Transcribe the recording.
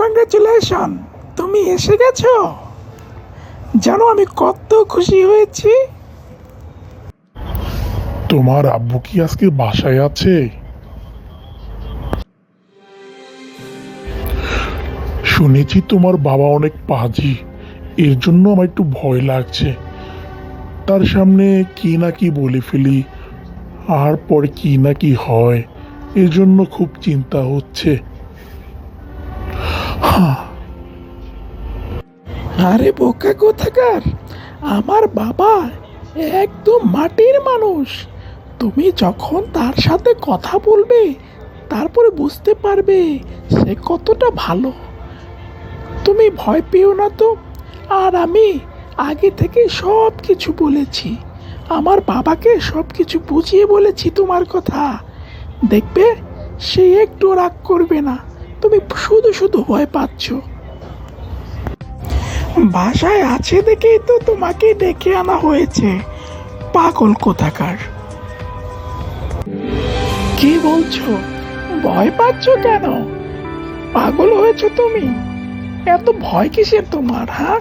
Congratulation তুমি এসে গেছো? জানো আমি কত খুশি হয়েছি? তোমার আব্বু কি আজকে বাসায় আছে? শুনেছি তোমার বাবা অনেক পাজি। এর জন্য আমার একটু ভয় লাগছে। তার সামনে কি না কি বলে ফেলি, আর পর কি না কি হয়, এর জন্য খুব চিন্তা হচ্ছে। আরে বোকা কোথাকার? আমার বাবা একদম মাটির মানুষ। তুমি যখন তার সাথে কথা বলবে, তারপরে বুঝতে পারবে সে কতটা ভালো। তুমি ভয় পেও না তো? আর আমি আগে থেকে সব কিছু বলেছি। আমার বাবাকে সব কিছু বুঝিয়ে বলেছি তোমার কথা। দেখবে সে একটু রাগ করবে না। তুমি শুধু শুধু ভয় পাচ্ছ। বাসায় আছে দেখেই তো তোমাকে ডেকে আনা হয়েছে। পাগল কোথাকার। কি বলছো? ভয় পাচ্ছ কেন? পাগল হয়েছো তুমি? এত ভয় কিসের তোমার হ্যাঁ?